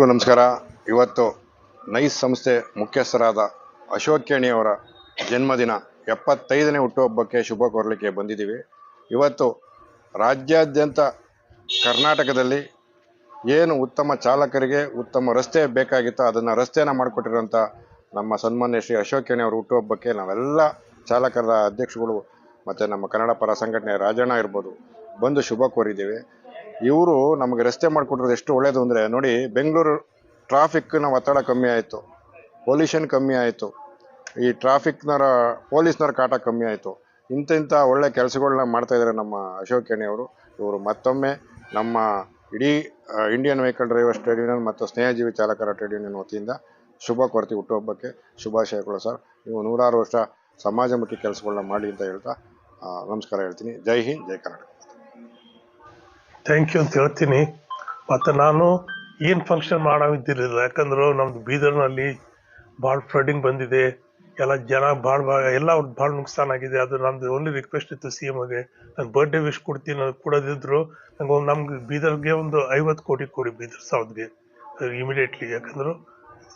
ಎಲ್ರಿಗೂ ನಮಸ್ಕಾರ. ಇವತ್ತು ನೈಸ್ ಸಂಸ್ಥೆ ಮುಖ್ಯಸ್ಥರಾದ ಅಶೋಕ್ ಕೇಣಿಯವರ ಜನ್ಮದಿನ ಎಪ್ಪತ್ತೈದನೇ ಹುಟ್ಟುಹಬ್ಬಕ್ಕೆ ಶುಭ ಕೋರಲಿಕ್ಕೆ ಬಂದಿದ್ದೀವಿ. ಇವತ್ತು ರಾಜ್ಯಾದ್ಯಂತ ಕರ್ನಾಟಕದಲ್ಲಿ ಏನು ಉತ್ತಮ ಚಾಲಕರಿಗೆ ಉತ್ತಮ ರಸ್ತೆ ಬೇಕಾಗಿತ್ತೋ ಅದನ್ನು ರಸ್ತೆನ ಮಾಡಿಕೊಟ್ಟಿರೋಂಥ ನಮ್ಮ ಸನ್ಮಾನ್ಯ ಶ್ರೀ ಅಶೋಕ್ ಕೇಣಿಯವರ ಹುಟ್ಟುಹಬ್ಬಕ್ಕೆ ನಾವೆಲ್ಲ ಚಾಲಕರ ಅಧ್ಯಕ್ಷಗಳು ಮತ್ತು ನಮ್ಮ ಕನ್ನಡ ಪರ ಸಂಘಟನೆ ರಾಜಣ್ಣ ಇರ್ಬೋದು ಬಂದು ಶುಭ ಕೋರಿದ್ದೀವಿ. ಇವರು ನಮಗೆ ರಸ್ತೆ ಮಾಡಿಕೊಟ್ಟಿರೋದು ಎಷ್ಟು ಒಳ್ಳೆಯದು ಅಂದರೆ, ನೋಡಿ, ಬೆಂಗಳೂರು ಟ್ರಾಫಿಕ್ನ ಒತ್ತಡ ಕಮ್ಮಿ ಆಯಿತು ಪೊಲ್ಯೂಷನ್ ಕಮ್ಮಿ ಆಯಿತು, ಈ ಟ್ರಾಫಿಕ್ನರ ಪೊಲೀಸ್ನರ ಕಾಟ ಕಮ್ಮಿ ಆಯಿತು. ಇಂಥ ಇಂಥ ಒಳ್ಳೆ ಕೆಲಸಗಳನ್ನ ಮಾಡ್ತಾ ಇದ್ದಾರೆ ನಮ್ಮ ಅಶೋಕ್ ಅವರು. ಇವರು ಮತ್ತೊಮ್ಮೆ ನಮ್ಮ ಇಡೀ Indian vehicle drivers trade union ಮತ್ತು ಸ್ನೇಹಜೀವಿ ಚಾಲಕರ ಟ್ರೇಡ್ ಯೂನಿಯನ್ ವತಿಯಿಂದ ಶುಭ ಕೊರತೆ ಹುಟ್ಟುಹಬ್ಬಕ್ಕೆ ಶುಭಾಶಯಗಳು ಸರ್. ನೀವು ನೂರಾರು ವರ್ಷ ಸಮಾಜಮುಖಿ ಕೆಲಸಗಳನ್ನ ಮಾಡಿ ಅಂತ ಹೇಳ್ತಾ ನಮಸ್ಕಾರ ಹೇಳ್ತೀನಿ. ಜೈ ಹಿಂದ್, ಜೈ ಕರ್ನಾಟಕ. ಥ್ಯಾಂಕ್ ಯು ಅಂತ ಹೇಳ್ತೀನಿ. ಮತ್ತು ನಾನು ಏನು ಫಂಕ್ಷನ್ ಮಾಡೋದಿರಲಿಲ್ಲ ಯಾಕಂದ್ರೆ ನಮ್ಮದು ಬೀದರ್ನಲ್ಲಿ ಭಾಳ ಫ್ಲಡ್ಡಿಂಗ್ ಬಂದಿದೆ. ಎಲ್ಲ ಜನ ಭಾಳ ಭಾಳ, ಎಲ್ಲ ಭಾಳ ನುಕ್ಸಾನ್ ಆಗಿದೆ. ಅದು ನಮ್ಮದು ಓನ್ಲಿ ರಿಕ್ವೆಸ್ಟ್ ಇತ್ತು ಸಿ ಎಮ್ಗೆ ನಾನು ಬರ್ಡೇ ವಿಶ್ ಕೊಡ್ತೀನಿ ಕೊಡೋದಿದ್ರು ನಂಗೆ ಒಂದು ನಮ್ಗೆ ಬೀದರ್ಗೆ ಒಂದು ಐವತ್ತು ಕೋಟಿ ಕೊಡಿ ಬೀದರ್ ಸೌತ್ಗೆ ಇಮಿಡಿಯೇಟ್ಲಿ ಯಾಕಂದ್ರೆ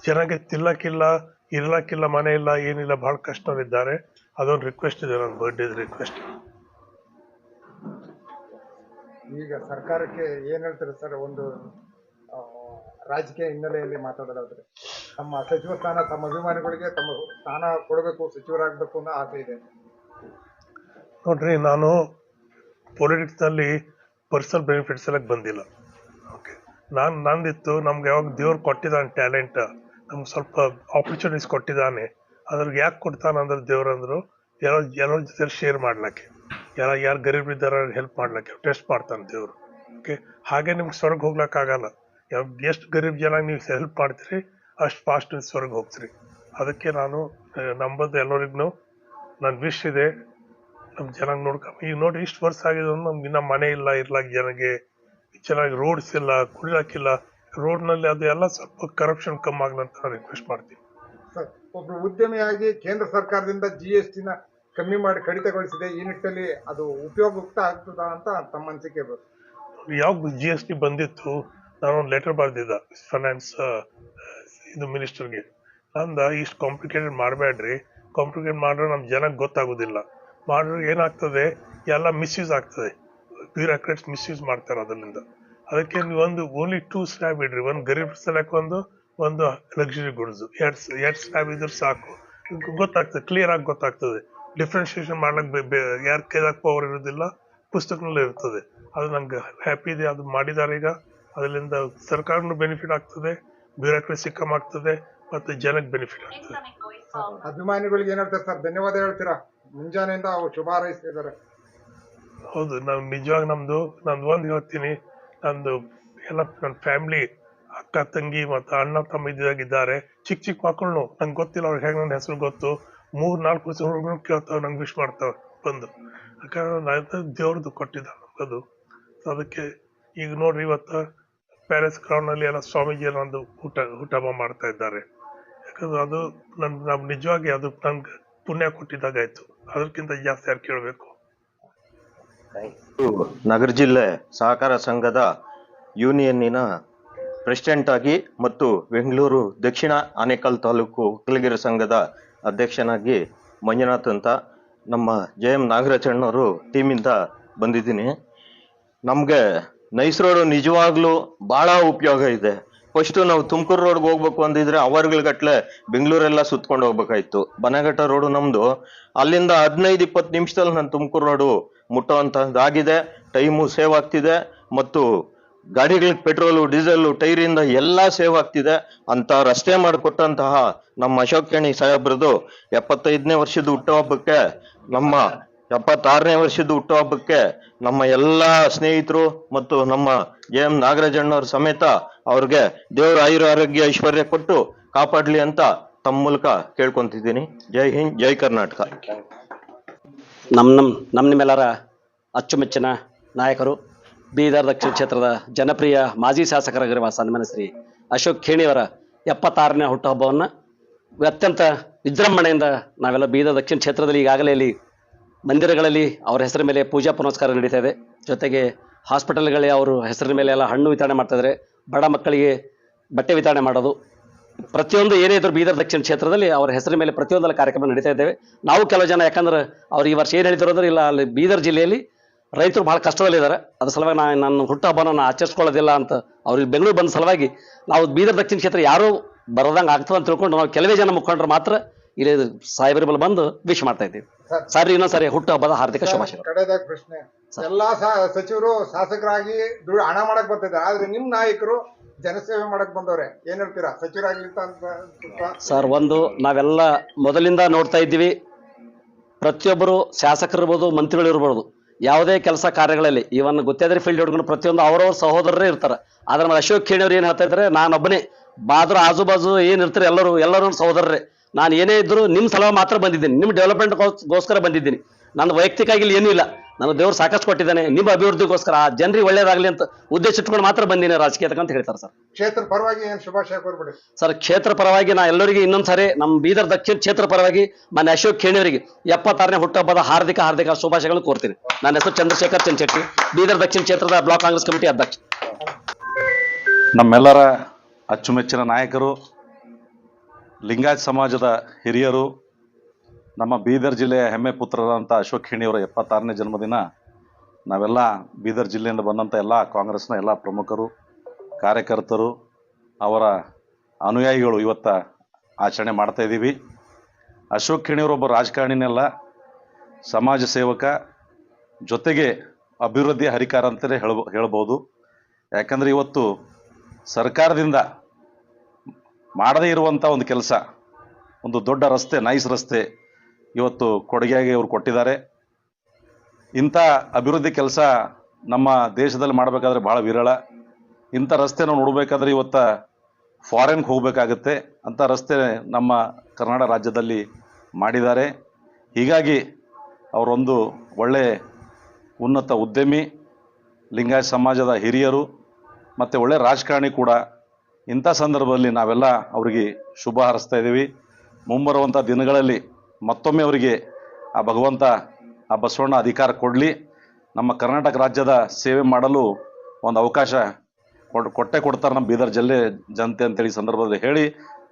ಜನಕ್ಕೆ ತಿಲ್ಲಕ್ಕಿಲ್ಲ ಇರ್ಲಕ್ಕಿಲ್ಲ, ಮನೆ ಇಲ್ಲ, ಏನಿಲ್ಲ, ಭಾಳ ಕಷ್ಟವಿದ್ದಾರೆ ಅದೊಂದು ರಿಕ್ವೆಸ್ಟ್ ಇದೆ ನನ್ನ ಬರ್ಡೇದು ರಿಕ್ವೆಸ್ಟ್ ಈಗ ಸರ್ಕಾರಕ್ಕೆ ಏನ್ ಹೇಳ್ತಾರೆ ಸರ್, ಒಂದು ರಾಜಕೀಯ ಹಿನ್ನೆಲೆಯಲ್ಲಿ ಮಾತಾಡೋದಾದ್ರೆ, ತಮ್ಮ ಸಚಿವ ಸ್ಥಾನ, ತಮ್ಮ ಅಭಿಮಾನಿಗಳಿಗೆ ತಮ್ಮ ಸ್ಥಾನ ಕೊಡಬೇಕು, ಸಚಿವರಾಗಬೇಕು ಅನ್ನೋ ಆಸೆ ಇದೆ. ನೋಡ್ರಿ, ನಾನು ಪೊಲಿಟಿಕ್ಸ್ನಲ್ಲಿ ಪರ್ಸನಲ್ ಬೆನಿಫಿಟ್ಸ್ ಎಲ್ಲ ಬಂದಿಲ್ಲ. ಓಕೆ ನಾನು, ನಂದಿತ್ತು, ನಮ್ಗೆ ಯಾವಾಗ ದೇವ್ರು ಕೊಟ್ಟಿದ್ದಾನೆ ಟ್ಯಾಲೆಂಟ್ ನಮ್ಗೆ ಸ್ವಲ್ಪ ಆಪರ್ಚುನಿಟೀಸ್ ಕೊಟ್ಟಿದ್ದಾನೆ, ಅದ್ರಿಗೆ ಯಾಕೆ ಕೊಡ್ತಾನೆ ಅಂದ್ರೆ ದೇವ್ರು ಅಂದ್ರು, ಯಾರೋ ಎಲ್ಲರ ಜೊತೆ ಶೇರ್ ಮಾಡ್ಲಿಕ್ಕೆ. ಯಾರ, ಯಾರು ಗರೀಬ್ ಇದ್ದಾರ ಹೆಲ್ಪ್ ಮಾಡ್ಲಿಕ್ಕೆ ಟೆಸ್ಟ್ ಮಾಡ್ತಾನೆ ದೇವರು. ಓಕೆ ಹಾಗೆ ನಿಮ್ಗೆ ಸ್ವರ್ಗ ಹೋಗ್ಲಿಕ್ಕಾಗಲ್ಲ ಯಾವ, ಎಷ್ಟು ಗರೀಬ್ ಜನ ನೀವು ಹೆಲ್ಪ್ ಮಾಡ್ತೀರಿ, ಅಷ್ಟು ಫಾಸ್ಟ್ ನೀವು ಸ್ವರ್ಗ ಹೋಗ್ತೀರಿ. ಅದಕ್ಕೆ ನಾನು ನಂಬದ್ ಎಲ್ಲರಿಗೂ ನನ್ನ ವಿಶ್ ಇದೆ ನಮ್ಮ ಚೆನ್ನಾಗಿ ನೋಡ್ಕೊ ಈಗ ನೋಡಿ ಇಷ್ಟು ವರ್ಷ ಆಗಿದೆ ನಮ್ಗೆ ಇನ್ನ ಮನೆ ಇಲ್ಲ, ಇರ್ಲಾಕ ಜನಗೆ, ಚೆನ್ನಾಗಿ ರೋಡ್ಸ್ ಇಲ್ಲ ಕುಡಿಲಾಕಿಲ್ಲ ರೋಡ್ನಲ್ಲಿ ಅದು ಎಲ್ಲ ಸ್ವಲ್ಪ ಕರಪ್ಷನ್ ಕಮ್ಮಿ ಆಗ್ಲಂತ ಅಂತ ರಿಕ್ವೆಸ್ಟ್ ಮಾಡ್ತೀನಿ. ಸರ್, ಒಬ್ರು ಉದ್ಯಮಿಯಾಗಿ ಕೇಂದ್ರ ಸರ್ಕಾರದಿಂದ ಜಿ ಎಸ್ ಟಿನ ಕಮ್ಮಿ ಮಾಡಿ ಕಡಿತಗೊಳಿಸಿದೆ, ಈ ನಿಟ್ಟಿನಲ್ಲಿ ಅದು ಉಪಯೋಗಯುಕ್ತ ಆಗ್ತದ ಅಂತ ತಮ್ಮ ಅನಿಸಿಕೆ ಯಾವ ಯಾವಾಗ ಜಿ ಎಸ್ ಟಿ ಬಂದಿತ್ತು, ನಾನು ಒಂದು ಲೆಟರ್ ಬರೆದಿದ್ದ ಫೈನಾನ್ಸ್ ಇದು ಮಿನಿಸ್ಟರ್ಗೆ ಅಂದ, ಇಷ್ಟು ಕಾಂಪ್ಲಿಕೇಟೆಡ್ ಮಾಡಬೇಡ್ರಿ. ಕಾಂಪ್ಲಿಕೇಟ್ ಮಾಡಿದ್ರೆ ನಮ್ಮ ಜನಕ್ಕೆ ಗೊತ್ತಾಗೋದಿಲ್ಲ. ಮಾಡಿದ್ರೆ ಏನಾಗ್ತದೆ, ಎಲ್ಲ ಮಿಸ್ಯೂಸ್ ಆಗ್ತದೆ. ಬ್ಯೂರೋಕ್ರೇಟ್ಸ್ ಮಿಸ್ಯೂಸ್ ಮಾಡ್ತಾರೆ ಅದರಿಂದ. ಅದಕ್ಕೆ ಒಂದು ಓನ್ಲಿ ಟೂ ಸ್ಲ್ಯಾಬ್ ಇಡ್ರಿ. ಒಂದು ಗರೀಬ್ ಸಲಕ್ಕೆ ಒಂದು ಒಂದು ಲಕ್ಸುರಿ ಗುಡ್ಸು ಎರಡು ಎರಡು ಸ್ಲ್ಯಾಬ್ ಇದ್ರೆ ಸಾಕು. ಗೊತ್ತಾಗ್ತದೆ ಕ್ಲಿಯರ್ ಆಗಿ ಗೊತ್ತಾಗ್ತದೆ. ಡಿಫ್ರೆನ್ಶಿಯೇಷನ್ ಮಾಡ್ಲಿಕ್ಕೆ ಯಾರ ಕೈದಾಗ ಪವರ್ ಇರೋದಿಲ್ಲ ಪುಸ್ತಕನಲ್ಲಿ ಇರ್ತದೆ. ಅದು ನಂಗೆ ಹ್ಯಾಪಿ ಇದೆ. ಅದು ಮಾಡಿದ್ದಾರೆ ಈಗ. ಅದರಿಂದ ಸರ್ಕಾರನು ಬೆನಿಫಿಟ್ ಆಗ್ತದೆ ಬ್ಯೂರೋಕ್ರಸಿ ಕಮ್ಮಿ ಆಗ್ತದೆ ಮತ್ತು ಜನಕ್ಕೆ ಬೆನಿಫಿಟ್ ಆಗ್ತದೆ. ಅಭಿಮಾನಿಗಳಿಗೆ ಏನ್ ಹೇಳ್ತಾರೆ ಸರ್? ಧನ್ಯವಾದ ಹೇಳ್ತೀರಾ? ಮುಂಜಾನೆಯಿಂದ ಅವ್ರು ಶುಭ ಹಾರೈಸ್ತಿದ್ದಾರೆ ಹೌದು ನಾವು ನಿಜವಾಗಿ ನಮ್ದು ನಂದು ಒಂದು ಹೇಳ್ತೀನಿ. ನಂದು ಎಲ್ಲ ನನ್ನ ಫ್ಯಾಮಿಲಿ ಅಕ್ಕ ತಂಗಿ ಮತ್ತು ಅಣ್ಣ ತಮ್ಮ ಇದ್ದಾಗಿದ್ದಾರೆ ಚಿಕ್ಕ ಚಿಕ್ಕ ಮಕ್ಕಳು ನಂಗೆ ಗೊತ್ತಿಲ್ಲ ಅವ್ರಿಗೆ ಹೇಗೆ ನನ್ನ ಹೆಸರು ಗೊತ್ತು. ಮೂರ್ ನಾಲ್ಕು ವರ್ಷ ಹುಡುಗರು ಕೇಳ್ತಾವೆ, ನಂಗೆ ವಿಶ್ ಮಾಡ್ತಾವೆ, ಬಂದು. ಯಾಕಂದ್ರೆ ನಾನು ದೇವ್ರದ್ದು ಕೊಟ್ಟಿದ್ದ ಅದು ಅದಕ್ಕೆ ಈಗ ನೋಡ್ರಿ ಇವತ್ತು ಪ್ಯಾಲೇಸ್ ಗ್ರೌಂಡ್ನಲ್ಲಿ ಎಲ್ಲ ಸ್ವಾಮೀಜಿ ಒಂದು ಊಟ ಊಟ ಮಾಡ್ತಾ ಇದ್ದಾರೆ. ಯಾಕಂದ್ರೆ ಅದು ನನ್ ನಮ್ ನಿಜವಾಗಿ ಅದು ನನ್ಗೆ ಪುಣ್ಯ ಕೊಟ್ಟಿದ್ದಾಗ ಆಯ್ತು. ಅದಕ್ಕಿಂತ ಜಾಸ್ತಿ ಯಾರು ಕೇಳಬೇಕು? ನಗರ ಜಿಲ್ಲೆ ಸಹಕಾರ ಸಂಘದ ಯೂನಿಯನ್ನಿನ ಪ್ರೆಸಿಡೆಂಟ್ ಆಗಿ ಮತ್ತು ಬೆಂಗಳೂರು ದಕ್ಷಿಣ ಆನೇಕಲ್ ತಾಲೂಕು ಒಕ್ಕಲಿಗರ ಸಂಘದ ಅಧ್ಯಕ್ಷನಾಗಿ ಮಂಜುನಾಥ್ ಅಂತ ನಮ್ಮ ಜೆ ಎಂ ನಾಗರಾಜಣ್ಣವರು ಟೀಮಿಂದ ಬಂದಿದ್ದೀನಿ. ನಮಗೆ ನೈಸ್ ರೋಡು ನಿಜವಾಗ್ಲೂ ಭಾಳ ಉಪಯೋಗ ಇದೆ. ಫಸ್ಟು ನಾವು ತುಮಕೂರು ರೋಡ್ಗೆ ಹೋಗ್ಬೇಕು ಅಂದಿದ್ರೆ ಅವರ್ಗಳಗಟ್ಲೆ ಬೆಂಗಳೂರೆಲ್ಲ ಸುತ್ಕೊಂಡು ಹೋಗ್ಬೇಕಾಯ್ತು. ಬನಘಟ್ಟ ರೋಡು ನಮ್ದು. ಅಲ್ಲಿಂದ ಹದಿನೈದು ಇಪ್ಪತ್ತು ನಿಮಿಷದಲ್ಲಿ ನಾನು ತುಮಕೂರು ರೋಡು ಮುಟ್ಟುವಂತಹದ್ದಾಗಿದೆ. ಟೈಮು ಸೇವ್ ಆಗ್ತಿದೆ. ಮತ್ತು ಗಾಡಿಗಳಿಗೆ ಪೆಟ್ರೋಲು, ಡೀಸೆಲ್ ಟೈರಿಂದ ಎಲ್ಲ ಸೇವ್ ಆಗ್ತಿದೆ. ಅಂತ ರಸ್ತೆ ಮಾಡಿಕೊಟ್ಟಂತಹ ನಮ್ಮ ಅಶೋಕ್ ಕೇಣಿ ಸಾಹೇಬ್ರದು ಎಪ್ಪತ್ತೈದನೇ ವರ್ಷದ ಹುಟ್ಟುಹಬ್ಬಕ್ಕೆ ನಮ್ಮ ಎಪ್ಪತ್ತಾರನೇ ವರ್ಷದ ಹುಟ್ಟುಹಬ್ಬಕ್ಕೆ ನಮ್ಮ ಎಲ್ಲಾ ಸ್ನೇಹಿತರು ಮತ್ತು ನಮ್ಮ ಜೆ ಎಂ ನಾಗರಾಜಣ್ಣವ್ರ ಸಮೇತ ಅವ್ರಿಗೆ ದೇವರ ಆಯುರ ಆರೋಗ್ಯ ಐಶ್ವರ್ಯ ಕೊಟ್ಟು ಕಾಪಾಡ್ಲಿ ಅಂತ ತಮ್ಮ ಮೂಲಕ ಕೇಳ್ಕೊಂತಿದ್ದೀನಿ. ಜೈ ಹಿಂದ್, ಜೈ ಕರ್ನಾಟಕ. ನಮ್ಮ ನಮ್ಮ ನಮ್ಮ ನಿಮ್ಮೆಲ್ಲರ ಅಚ್ಚುಮೆಚ್ಚಿನ ನಾಯಕರು. ಬೀದರ್ ದಕ್ಷಿಣ ಕ್ಷೇತ್ರದ ಜನಪ್ರಿಯ ಮಾಜಿ ಶಾಸಕರಾಗಿರುವ ಸನ್ಮಾನ ಶ್ರೀ ಅಶೋಕ್ ಖೇಣಿಯವರ ಎಪ್ಪತ್ತಾರನೇ ಹುಟ್ಟುಹಬ್ಬವನ್ನು ಅತ್ಯಂತ ವಿಜೃಂಭಣೆಯಿಂದ ನಾವೆಲ್ಲ ಬೀದರ್ ದಕ್ಷಿಣ ಕ್ಷೇತ್ರದಲ್ಲಿ ಈಗಾಗಲೇ ಇಲ್ಲಿ ಮಂದಿರಗಳಲ್ಲಿ ಅವರ ಹೆಸರ ಮೇಲೆ ಪೂಜಾ ಪುನಸ್ಕಾರ ನಡೀತಾ ಇದೆ. ಜೊತೆಗೆ ಹಾಸ್ಪಿಟಲ್ಗಳಲ್ಲಿ ಅವರು ಹೆಸರಿನ ಮೇಲೆ ಎಲ್ಲ ಹಣ್ಣು ವಿತರಣೆ ಮಾಡ್ತಾ ಇದ್ದಾರೆ ಬಡ ಮಕ್ಕಳಿಗೆ ಬಟ್ಟೆ ವಿತರಣೆ ಮಾಡೋದು. ಪ್ರತಿಯೊಂದು ಏನೇ ಇದ್ರು ಬೀದರ್ ದಕ್ಷಿಣ ಕ್ಷೇತ್ರದಲ್ಲಿ ಅವರ ಹೆಸರಿನ ಮೇಲೆ ಪ್ರತಿಯೊಂದರ ಕಾರ್ಯಕ್ರಮ ನಡೀತಾ ಇದ್ದೇವೆ. ನಾವು ಕೆಲವು ಜನ ಯಾಕಂದ್ರೆ ಅವ್ರು ಈ ವರ್ಷ ಏನು ಹೇಳಿದ್ರು ಅಂದ್ರೆ ಇಲ್ಲ, ಅಲ್ಲಿ ಬೀದರ್ ಜಿಲ್ಲೆಯಲ್ಲಿ ರೈತರು ಭಾಳ ಕಷ್ಟದಲ್ಲಿದ್ದಾರೆ. ಅದ್ರ ಸಲುವಾಗಿ ನಾನು ನನ್ನ ಹುಟ್ಟುಹಬ್ಬನ ನಾನು ಆಚರಿಸ್ಕೊಳ್ಳೋದಿಲ್ಲ ಅಂತ ಅವ್ರಿಗೆ ಬೆಂಗಳೂರು ಬಂದ ಸಲುವಾಗಿ ನಾವು ಬೀದರ್ ದಕ್ಷಿಣ ಕ್ಷೇತ್ರ ಯಾರೂ ಬರದಂಗೆ ಆಗ್ತದೆ ಅಂತ ತಿಳ್ಕೊಂಡು ನಾವು ಕೆಲವೇ ಜನ ಮುಖಂಡರು ಮಾತ್ರ ಇಲ್ಲಿ ಸಾಹೇಬರ ಬಳಿ ಬಂದು ವಿಶ್ ಮಾಡ್ತಾ ಇದ್ದೀವಿ. ಸರ್. ಸರಿ ಹುಟ್ಟು ಹಬ್ಬದ ಹಾರ್ದಿಕ ಶುಭಾಶಯ ಕಡೆದಾಗ ಪ್ರಶ್ನೆ. ಎಲ್ಲಾ ಸಚಿವರು ಶಾಸಕರಾಗಿ ದುಡ್ಡು ಹಣ ಮಾಡಕ್ ಬರ್ತಿದ್ದಾರೆ. ಆದ್ರೆ ನಿಮ್ ನಾಯಕರು ಜನಸೇವೆ ಮಾಡಕ್ ಬಂದವ್ರೆ. ಏನ್ ಹೇಳ್ತೀರಾ? ಸಚಿವರಾಗಿ ಸರ್ ಒಂದು ನಾವೆಲ್ಲ ಮೊದಲಿಂದ ನೋಡ್ತಾ ಇದ್ದೀವಿ. ಪ್ರತಿಯೊಬ್ಬರು ಶಾಸಕರಿರ್ಬೋದು ಮಂತ್ರಿಗಳಿರ್ಬೋದು. ಯಾವುದೇ ಕೆಲಸ ಕಾರ್ಯಗಳಲ್ಲಿ ಇವನ್ ಗೊತ್ತಿದ್ರೆ ಫೀಲ್ಡ್ ಹಿಡ್ಕೊಂಡು ಪ್ರತಿಯೊಂದು ಅವರವ್ರ ಸಹೋದರರೇ ಇರ್ತಾರೆ. ಆದ್ರೆ ನಮ್ಮ ಅಶೋಕ್ ಖೇಣಿಯವ್ರು ಏನು ಹೇಳ್ತಾ ಇದ್ದಾರೆ ನಾನೊಬ್ಬನೇ ಬಾದ್ರ ಆಜು ಬಾಜು ಏನು ಇರ್ತಾರೆ ಎಲ್ಲರೂ ಎಲ್ಲರೂ ಸಹೋದರರೇ. ನಾನು ಏನೇ ಇದ್ರು ನಿಮ್ಮ ಸಲುವಾಗಿ ಮಾತ್ರ ಬಂದಿದ್ದೀನಿ. ನಿಮ್ಮ ಡೆವಲಪ್ಮೆಂಟ್ಗೋಸ್ಕರ ಬಂದಿದ್ದೀನಿ. ನನ್ನ ವೈಯಕ್ತಿಕ ಇಲ್ಲಿ ಏನೂ ಇಲ್ಲ. ನನ್ನ ದೇವ್ರು ಸಾಕಷ್ಟು ಕೊಟ್ಟಿದ್ದಾನೆ. ನಿಮ್ಮ ಅಭಿವೃದ್ಧಿಗೋಸ್ಕರ ಆ ಜನರಿಗೆ ಒಳ್ಳೇದಾಗಲಿ ಅಂತ ಉದ್ದೇಶ ಇಟ್ಕೊಂಡು ಮಾತ್ರ ಬಂದಿನಿ ರಾಜಕೀಯ ಅಂತ ಹೇಳ್ತಾರೆ ಸರ್. ಕ್ಷೇತ್ರ ಪರವಾಗಿ ಏನು ಶುಭಾಶಯ ಕೋರ್ಬಿಡಿ. ಸರ್ ಕ್ಷೇತ್ರ ಪರವಾಗಿ ನಾ ಎಲ್ಲರಿಗೂ ಇನ್ನೊಂದ್ಸಾರಿ ನಮ್ಮ ಬೀದರ್ ದಕ್ಷಿಣ ಕ್ಷೇತ್ರ ಪರವಾಗಿ ಮಾನ್ಯ ಅಶೋಕ್ ಖೇಣಿಯವರಿಗೆ ಎಪ್ಪತ್ತಾರನೇ ಹುಟ್ಟುಹಬ್ಬದ ಹಾರ್ದಿಕ ಹಾರ್ದಿಕ ಶುಭಾಶಯಗಳನ್ನು ಕೋರ್ತೀನಿ. ನನ್ನ ಹೆಸರು ಚಂದ್ರಶೇಖರ್ ಚಂಚೆಟ್ಟಿ ಬೀದರ್ ದಕ್ಷಿಣ ಕ್ಷೇತ್ರದ ಬ್ಲಾಕ್ ಕಾಂಗ್ರೆಸ್ ಕಮಿಟಿ ಅಧ್ಯಕ್ಷ. ನಮ್ಮೆಲ್ಲರ ಅಚ್ಚುಮೆಚ್ಚಿನ ನಾಯಕರು ಲಿಂಗಾಯತ್ ಸಮಾಜದ ಹಿರಿಯರು ನಮ್ಮ ಬೀದರ್ ಜಿಲ್ಲೆಯ ಹೆಮ್ಮೆ ಪುತ್ರರಾದಂಥ ಅಶೋಕ್ ಖೇಣಿಯವರ ಎಪ್ಪತ್ತಾರನೇ ಜನ್ಮದಿನ. ನಾವೆಲ್ಲ ಬೀದರ್ ಜಿಲ್ಲೆಯಿಂದ ಬಂದಂಥ ಎಲ್ಲ ಕಾಂಗ್ರೆಸ್ನ ಎಲ್ಲ ಪ್ರಮುಖರು, ಕಾರ್ಯಕರ್ತರು, ಅವರ ಅನುಯಾಯಿಗಳು ಇವತ್ತ ಆಚರಣೆ ಮಾಡ್ತಾ ಇದ್ದೀವಿ. ಅಶೋಕ್ ಖೇಣಿಯವರೊಬ್ಬ ರಾಜಕಾರಣಿನೆಲ್ಲ ಸಮಾಜ ಸೇವಕ, ಜೊತೆಗೆ ಅಭಿವೃದ್ಧಿ ಹರಿಕಾರ ಅಂತಲೇ ಹೇಳ್ಬೋ, ಹೇಳ್ಬೋದು. ಯಾಕಂದರೆ ಇವತ್ತು ಸರ್ಕಾರದಿಂದ ಮಾಡದೇ ಇರುವಂಥ ಒಂದು ಕೆಲಸ, ಒಂದು ದೊಡ್ಡ ರಸ್ತೆ, ನೈಸ್ ರಸ್ತೆ ಇವತ್ತು ಕೊಡುಗೆಯಾಗಿ ಅವರು ಕೊಟ್ಟಿದ್ದಾರೆ. ಇಂಥ ಅಭಿವೃದ್ಧಿ ಕೆಲಸ ನಮ್ಮ ದೇಶದಲ್ಲಿ ಮಾಡಬೇಕಾದ್ರೆ ಭಾಳ ವಿರಳ. ಇಂಥ ರಸ್ತೆನ ನೋಡಬೇಕಾದ್ರೆ ಇವತ್ತು ಫಾರಿನ್ಗೆ ಹೋಗಬೇಕಾಗತ್ತೆ ಅಂಥ ರಸ್ತೆ ನಮ್ಮ ಕರ್ನಾಟಕ ರಾಜ್ಯದಲ್ಲಿ ಮಾಡಿದ್ದಾರೆ. ಹೀಗಾಗಿ ಅವರೊಂದು ಒಳ್ಳೆ ಉನ್ನತ ಉದ್ಯಮಿ, ಲಿಂಗಾಯತ ಸಮಾಜದ ಹಿರಿಯರು ಮತ್ತು ಒಳ್ಳೆ ರಾಜಕಾರಣಿ ಕೂಡ ಇಂಥ ಸಂದರ್ಭದಲ್ಲಿ ನಾವೆಲ್ಲ ಅವರಿಗೆ ಶುಭ ಹಾರಿಸ್ತಾ ಇದ್ದೀವಿ. ಮುಂಬರುವಂಥ ದಿನಗಳಲ್ಲಿ ಮತ್ತೊಮ್ಮೆ ಅವರಿಗೆ ಆ ಭಗವಂತ, ಆ ಬಸವಣ್ಣ ಅಧಿಕಾರ ಕೊಡಲಿ. ನಮ್ಮ ಕರ್ನಾಟಕ ರಾಜ್ಯದ ಸೇವೆ ಮಾಡಲು ಒಂದು ಅವಕಾಶ ಕೊಡ್, ಕೊಟ್ಟೆ ಕೊಡ್ತಾರೆ ನಮ್ಮ ಬೀದರ್ ಜಿಲ್ಲೆ ಜನತೆ ಅಂತೇಳಿ ಸಂದರ್ಭದಲ್ಲಿ ಹೇಳಿ.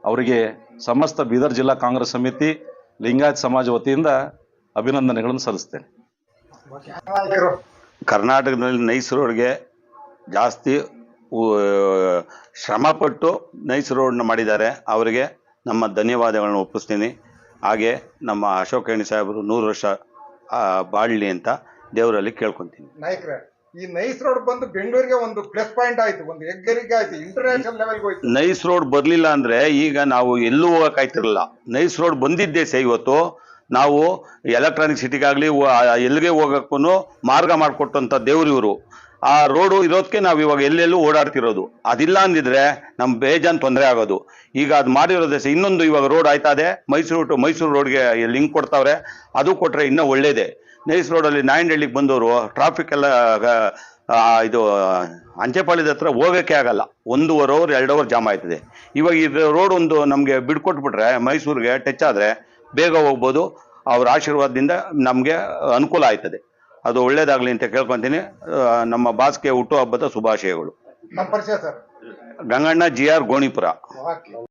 ಅವರಿಗೆ ಸಮಸ್ತ ಬೀದರ್ ಜಿಲ್ಲಾ ಕಾಂಗ್ರೆಸ್ ಸಮಿತಿ, ಲಿಂಗಾಯತ್ ಸಮಾಜ ವತಿಯಿಂದ ಅಭಿನಂದನೆಗಳನ್ನು ಸಲ್ಲಿಸ್ತೇನೆ. ಕರ್ನಾಟಕದಲ್ಲಿ ನೈಸ್ ರೋಡ್ಗೆ ಜಾಸ್ತಿ ಶ್ರಮಪಟ್ಟು ನೈಸ್ ರೋಡ್ನ ಮಾಡಿದ್ದಾರೆ. ಅವರಿಗೆ ನಮ್ಮ ಧನ್ಯವಾದಗಳನ್ನು ಒಪ್ಪಿಸ್ತೀನಿ. ಹಾಗೆ ನಮ್ಮ ಅಶೋಕ್ ಎಣ್ಣಿ ಸಾಹೇಬರು ನೂರು ವರ್ಷ ಬಾಳ್ಲಿ ಅಂತ ದೇವರಲ್ಲಿ ಕೇಳ್ಕೊಂತೀನಿ. ನಾಯಕರೇ ಈ ನೈಸ್ ರೋಡ್ ಬಂದು ಬೆಂಗಳೂರಿಗೆ ಒಂದು ಪ್ಲಸ್ ಪಾಯಿಂಟ್ ಆಯ್ತು ಒಂದು ಹೆಗ್ಗರಿಗೆ ಆಯ್ತು ಇಂಟರ್ನ್ಯಾಷನಲ್ ಲೆವೆಲ್ಗೆ ಹೋಯ್ತು. ನೈಸ್ ರೋಡ್ ಬರಲಿಲ್ಲ ಅಂದ್ರೆ ಈಗ ನಾವು ಎಲ್ಲೂ ಹೋಗಕ್ಕಾಯ್ತಿರಲ್ಲ ನೈಸ್ ರೋಡ್ ಬಂದಿದ್ದೇ ಸೇ ಇವತ್ತು. ನಾವು ಎಲೆಕ್ಟ್ರಾನಿಕ್ ಸಿಟಿಗಾಗಲಿ ಎಲ್ಲಿಗೆ ಹೋಗಕ್ಕೂ ಮಾರ್ಗ ಮಾಡಿಕೊಟ್ಟಂಥ ದೇವರು ಇವರು ಆ ರೋಡು ಇರೋದಕ್ಕೆ ನಾವು ಇವಾಗ ಎಲ್ಲೆಲ್ಲೂ ಓಡಾಡ್ತಿರೋದು. ಅದಿಲ್ಲ ಅಂದಿದ್ರೆ ನಮ್ಮ ಬೇಜಾನ್ ತೊಂದರೆ ಆಗೋದು. ಈಗ ಅದು ಮಾಡಿರೋದೇ ಇನ್ನೊಂದು ಇವಾಗ ರೋಡ್ ಆಯ್ತಾ ಇದೆ ಮೈಸೂರು ಟು ಮೈಸೂರು ರೋಡ್ಗೆ ಲಿಂಕ್ ಕೊಡ್ತಾವ್ರೆ, ಅದು ಕೊಟ್ಟರೆ ಇನ್ನೂ ಒಳ್ಳೇದೇ. ನೈಸ್ ರೋಡಲ್ಲಿ ನಾಯಂಡಹಳ್ಳಿಗೆ ಬಂದವರು ಟ್ರಾಫಿಕ್ ಎಲ್ಲ ಇದು, ಅಂಚೆಪಾಳ್ಯದ ಹತ್ರ ಹೋಗೋಕ್ಕೆ ಆಗಲ್ಲ. ಒಂದೂವರೆ ಅವರ್ ಎರಡು ಅವರ್ ಜಾಮ್ ಆಯ್ತದೆ. ಇವಾಗ ಇದು ರೋಡ್ ಒಂದು ನಮಗೆ ಬಿಡ್ಕೊಟ್ಬಿಟ್ರೆ, ಮೈಸೂರಿಗೆ ಟಚ್ ಆದರೆ ಬೇಗ ಹೋಗ್ಬೋದು. ಅವ್ರ ಆಶೀರ್ವಾದದಿಂದ ನಮಗೆ ಅನುಕೂಲ ಆಯ್ತದೆ. ಅದು ಒಳ್ಳೇದಾಗಲಿ ಅಂತ ಕೇಳ್ಕೊಂತೀನಿ. ನಮ್ಮ ನಮ್ಮ ಬಾಸ್ಗೆ ಹುಟ್ಟುಹಬ್ಬದ ಶುಭಾಶಯಗಳು. ನಮ್ಮ ಪರಿಚಯ sir. Ganganna G R Gonipura.